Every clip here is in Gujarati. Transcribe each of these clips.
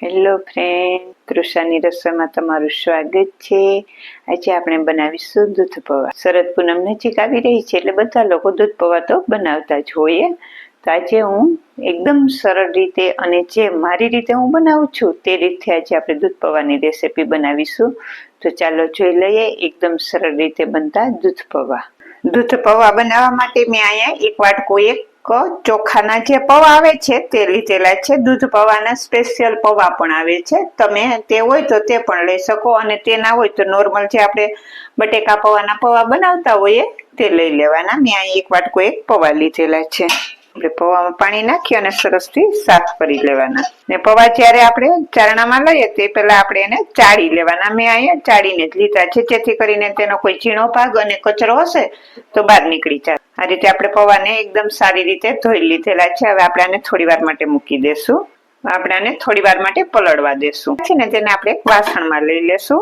હેલો ફ્રેન્ડ કૃષાની રસોઈમાં તમારું સ્વાગત છે. આજે આપણે બનાવીશું દૂધ પૌવા. શરદ પૂનમ નજીક આવી રહી છે એટલે બધા લોકો દૂધ પૌવા તો બનાવતા જ હોઈએ તો આજે હું એકદમ સરળ રીતે અને જે મારી રીતે હું બનાવું છું તે રીતે આજે આપણે દૂધ પૌવાની રેસીપી બનાવીશું. તો ચાલો જોઈ લઈએ એકદમ સરળ રીતે બનતા દૂધ પૌવા. દૂધ પૌવા બનાવવા માટે મેં અહીંયા એક વાટકો, એક ચોખાના જે પૌવા આવે છે, તે લીધેલા છે. દૂધ પૌવાના સ્પેશિયલ પૌવા પણ આવે છે. તમે તે હોય તો તે પણ લઈ શકો અને તે ના હોય તો નોર્મલ જે આપણે બટેકા પૌવાના પૌવા બનાવતા હોઈએ, તે લઈ લેવાના. મેં અહીં એક વાટકો એક પૌવા લીધેલા છે. આપણે પૌવામાં પાણી નાખી અને સરસથી સાફ કરી લેવાના. ને પૌવા જ્યારે આપણે ચારણામાં લઈએ, તે પહેલાં આપણે એને ચાળી લેવાના. મેં અહીંયા ચાળીને જ લીધા છે. જેથી કરીને તેનો કોઈ ઝીણો ભાગ અને કચરો હશે, તો બહાર નીકળી જાય. આ રીતે આપણે પૌવાને એકદમ સારી રીતે ધોઈ લીધેલા છે. હવે આપણે આને થોડી વાર માટે મૂકી દેશું. આપણે આને થોડી વાર માટે પલળવા દેશું. છે ને તેને આપણે વાસણમાં લઈ લેશું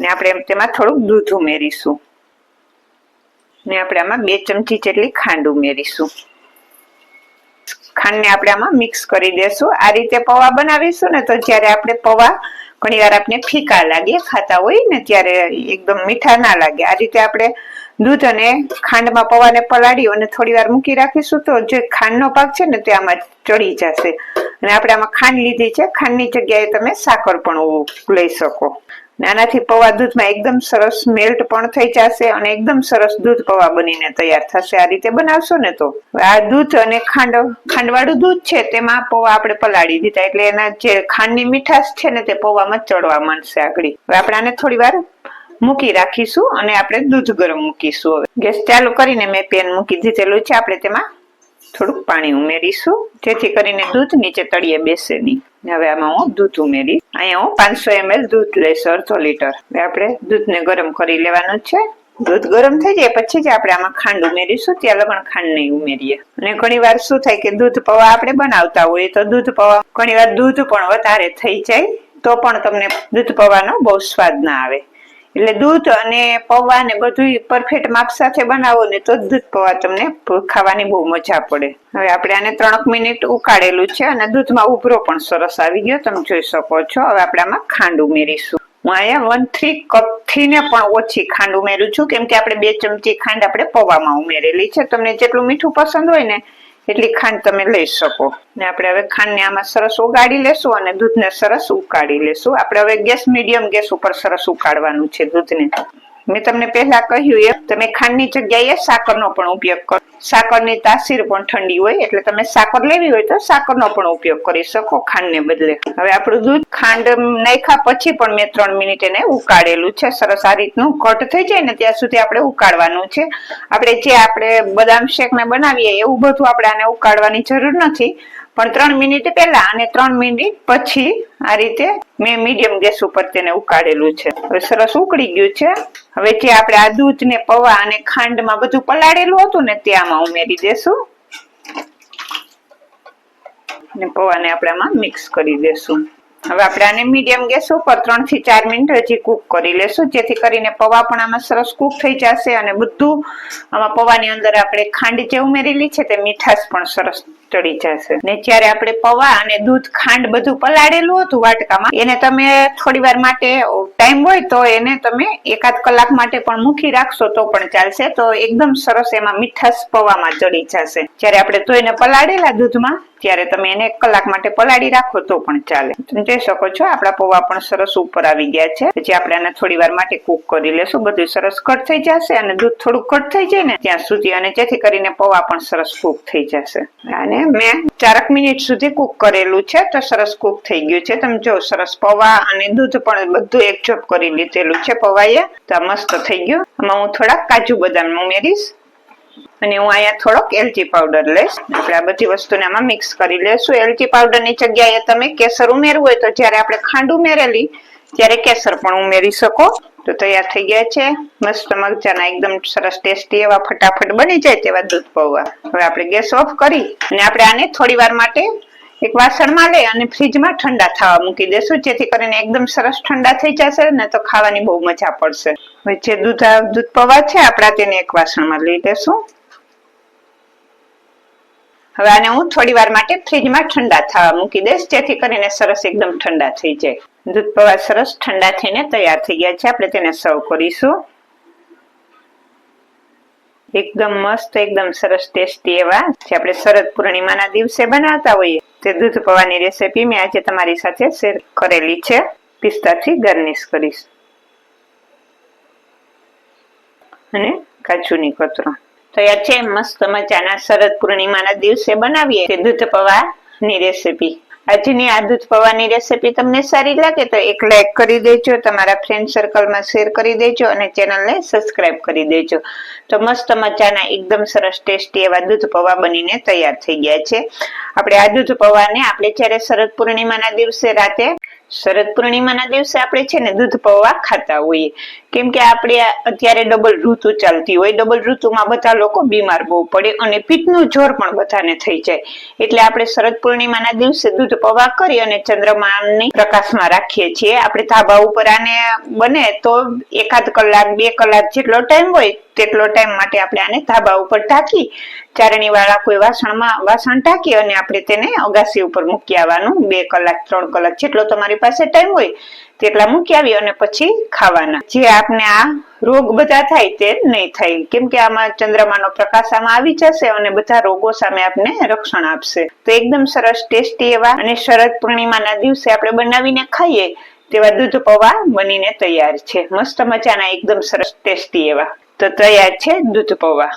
ને આપણે તેમાં થોડુંક દૂધ ઉમેરીશું ને આપણે આમાં બે ચમચી જેટલી ખાંડ ઉમેરીશું. ખાંડને આપણે આમાં મિક્સ કરી દેશું. આ રીતે પૌવા બનાવીશું ને તો જ્યારે આપણે પૌવા ઘણીવાર આપણે ફીકા લાગે, ખાતા હોય ને ત્યારે એકદમ મીઠા ના લાગે. આ રીતે આપણે દૂધ અને ખાંડમાં પૌવાને પલાળી અને થોડી વાર મૂકી રાખીશું તો જે ખાંડનો ભાગ છે ને તે આમાં ચડી જશે. અને આપણે આમાં ખાંડ લીધી છે. ખાંડની જગ્યાએ તમે સાકર પણ લઈ શકો. આનાથી પૌવા દૂધમાં એકદમ સરસ મેલ્ટ પણ થઈ જશે અને એકદમ સરસ દૂધ પૌવા બનીને તૈયાર થશે. આ રીતે બનાવશો ને તો. આ દૂધ અને ખાંડ, ખાંડવાળું દૂધ છે તેમાં પૌવા આપણે પલાળી દીધા. એટલે એના જે ખાંડની મીઠાશ છે ને તે પૌવામાં ચડવા માંડશે આગળ. આપણે આને થોડી વાર મૂકી રાખીશું અને આપણે દૂધ ગરમ મૂકીશું હવે. ગેસ ચાલુ કરીને મેં પેન મૂકી દીધેલું છે. આપણે તેમાં થોડુંક પાણી ઉમેરીશું. જેથી કરીને દૂધ નીચે તળિયે બેસે નહીં. હવે આમાં હું દૂધ ઉમેરી અહીંયા હું પાંચસો એમએલ દૂધ લઈશ, અડધો લીટર. આપણે દૂધને ગરમ કરી લેવાનું છે. દૂધ ગરમ થઈ જાય પછી જ આપણે આમાં ખાંડ ઉમેરીશું. ત્યાં લગણ ખાંડ નહીં ઉમેરીએ. અને ઘણી વાર શું થાય કે દૂધ પૌવા આપણે બનાવતા હોઈએ તો દૂધ પૌવા ઘણી વાર દૂધ પણ વધારે થઈ જાય તો પણ તમને દૂધ પૌવાનો બહુ સ્વાદ ના આવે. એટલે દૂધ અને પૌવા ને બધું પરફેક્ટ માપ સાથે બનાવો ને તો દૂધ પૌવા તમને ખાવાની બહુ મજા પડે. હવે આપણે આને ત્રણક મિનિટ ઉકાળેલું છે અને દૂધમાં ઉભરો પણ સરસ આવી ગયો, તમે જોઈ શકો છો. હવે આપણે આમાં ખાંડ ઉમેરીશું. હું અહીંયા વન થ્રી કપથી ને પણ ઓછી ખાંડ ઉમેરું છું, કેમ કે આપણે બે ચમચી ખાંડ આપણે પૌવામાં ઉમેરેલી છે. તમને જેટલું મીઠું પસંદ હોય ને એટલી ખાંડ તમે લઈ શકો. ને આપણે હવે ખાંડને આમાં સરસ ઉગાડી લેશું અને દૂધને સરસ ઉકાળી લેશું. આપણે હવે ગેસ, મીડિયમ ગેસ ઉપર સરસ ઉકાળવાનું છે દૂધને. મેં તમને પહેલા કહ્યું એ તમે ખાંડની જગ્યાએ સાકરનો પણ ઉપયોગ કરો. સાકરની તાસીર પણ ઠંડી હોય, એટલે તમે સાકર લેવી હોય તો સાકરનો પણ ઉપયોગ કરી શકો ખાંડને બદલે. હવે આપણું દૂધ ખાંડ નાખ્યા પછી પણ મેં ત્રણ મિનિટ એને ઉકાળેલું છે. સરસ આ રીતનું કટ થઈ જાય ને ત્યાં સુધી આપણે ઉકાળવાનું છે. આપણે જે આપણે બદામ શેક ને બનાવીએ, એવું બધું આપણે આને ઉકાળવાની જરૂર નથી. પણ ત્રણ મિનિટ પહેલા અને ત્રણ મિનિટ પછી આ રીતે મેં મીડિયમ ગેસ ઉપર તેને ઉકાળેલું છે. હવે સરસ ઉકળી ગયું છે. હવે જે આપણે આ દૂધ ને પૌવા અને ખાંડમાં બધું પલાળેલું હતું ને તે ઉમેરી દેશું. ને પૌવાને આપણે આમાં મિક્સ કરી દેશું. હવે આપણે આને મીડિયમ ગેસ ઉપર ત્રણથી ચાર મિનિટ હજી કુક કરી લેશું. જેથી કરીને પૌવા પણ આમાં સરસ કુક થઈ જશે અને બધું આમાં પૌવાની અંદર આપણે ખાંડ જે ઉમેરેલી છે તે મીઠાશ પણ સરસ ચડી જશે. ને જ્યારે આપણે પૌવા અને દૂધ, ખાંડ બધું પલાળેલું હતું વાટકામાં, એને તમે થોડી વાર માટે ટાઈમ હોય તો એને તમે એકાદ કલાક માટે પણ મૂકી રાખશો તો પણ ચાલશે. તો એકદમ સરસ એમાં મીઠાશ પૌવામાં ચડી જશે. જ્યારે આપણે ધોઈને પલાળેલા દૂધમાં, ત્યારે તમે એને એક કલાક માટે પલાળી રાખો તો પણ ચાલે. તમે જોઈ શકો છો, આપણા પૌવા પણ સરસ ઉપર આવી ગયા છે. પછી આપણે આને થોડી વાર માટે કુક કરી લેશું. બધું સરસ કટ થઈ જશે અને દૂધ થોડું કટ થઈ જાય ને, ત્યાં સુધી અને જેથી કરીને પૌવા પણ સરસ કુક થઈ જશે. અને મેં ચારક મિનિટ સુધી કુક કરેલું છે તો સરસ કુક થઈ ગયું છે. તમે જો સરસ પૌવા અને દૂધ પણ બધું એક જોપ કરી લીધેલું છે પૌવાએ. તો મસ્ત થઈ ગયું. આમાં હું થોડાક કાજુ બદામ ઉમેરીશ. અને હું અહીંયા થોડોક એલચી પાવડર લઈશ. આપણે આ બધી વસ્તુને આમાં મિક્સ કરી લેશું એલચી પાવડરની જગ્યાએ તમે કેસર ઉમેરવું હોય તો જ્યારે આપણે ખાંડ ઉમેરેલી, ત્યારે કેસર પણ ઉમેરી શકો. તો તૈયાર થઈ ગયા છે. મસ્ત મગજાના એકદમ સરસ ટેસ્ટી એવા ફટાફટ બની જાય તેવા દૂધ પૌવા. હવે આપણે ગેસ ઓફ કરી અને આપણે આને થોડી વાર માટે એક વાસણમાં લઈ અને ફ્રીજમાં ઠંડા થવા મૂકી દેશું, જેથી કરીને એકદમ સરસ ઠંડા થઈ જશે ને તો ખાવાની બહુ મજા પડશે. હવે જે દૂધ દૂધ પૌવા છે, આપણા તેને એક વાસણમાં લઈ લેશું હવે આને હું થોડી વાર માટે ફ્રીજમાં ઠંડા થવા મૂકી દઈશ, જેથી કરીને સરસ એકદમ ઠંડા થઈ જાય. દૂધ પૌવા સરસ ઠંડા થઈને તૈયાર થઈ ગયા છે, આપણે તેને સર્વ કરીશું. એકદમ મસ્ત, એકદમ સરસ ટેસ્ટી એવા, જે આપણે શરદ પૂર્ણિમાના દિવસે બનાવતા હોઈએ. તે દૂધ પૌવાની રેસીપી મેં આજે તમારી સાથે શેર કરેલી છે. પિસ્તાથી ગાર્નિશ કરીશ અને કાચુની કતરો તૈયાર છે. મસ્ત મજાના શરદ પૂર્ણિમાના દિવસે બનાવીએ. તે દૂધ પૌવાની રેસીપી. આજની આ દૂધ પૌવાની રેસીપી તમને સારી લાગે તો એક લાઈક કરી દેજો, તમારા ફ્રેન્ડ સર્કલમાં શેર કરી દેજો અને ચેનલને સબસ્ક્રાઇબ કરી દેજો. તો મસ્ત મજાના, એકદમ સરસ ટેસ્ટી એવા દૂધ પૌવા બનીને તૈયાર થઈ ગયા છે. આપણે આ દૂધ પૌવાને, આપણે જ્યારે શરદ પૂર્ણિમાના દિવસે રાતે શરદ પૂર્ણિમાના દિવસે આપણે છે ને દૂધ પૌવા ખાતા હોઈએ. કેમ કે આપણે અત્યારે ડબલ ઋતુ ચાલતી હોય. ડબલ ઋતુમાં બધા લોકો બીમાર બહુ પડે અને પિત્તનું જોર પણ બધાને થઈ જાય. એટલે આપણે શરદ પૂર્ણિમાના દિવસે દૂધ પૌવા કરી અને ચંદ્રમાની પ્રકાશમાં રાખીએ છીએ. આપણે ધાબા ઉપર આને બને તો એકાદ કલાક, બે કલાક જેટલો ટાઈમ હોય, તેટલો ટાઈમ માટે આપણે આને ધાબા ઉપર ઢાંકી ચારણી વાળા કોઈ વાસણમાં, વાસણ ટાંકી અને આપણે તેને અગાસી ઉપર મૂકી આવવાનું. બે કલાક, ત્રણ કલાક જેટલો તમારી પાસે ટાઈમ હોય, તેટલા મૂકી આવી અને પછી ખાવાના. જે આપને આ રોગ બધા થાય તે નહીં થાય. કેમ કે આમાં ચંદ્રમાનો પ્રકાશ આમાં આવી જશે અને બધા રોગો સામે આપને રક્ષણ આપશે. તો એકદમ સરસ ટેસ્ટી એવા અને શરદ પૂર્ણિમાના દિવસે આપણે બનાવીને ખાઈએ તેવા દૂધ પૌવા બનીને તૈયાર છે. મસ્ત મજાના, એકદમ સરસ ટેસ્ટી એવા. તો તૈયાર છે દૂધ પૌવા.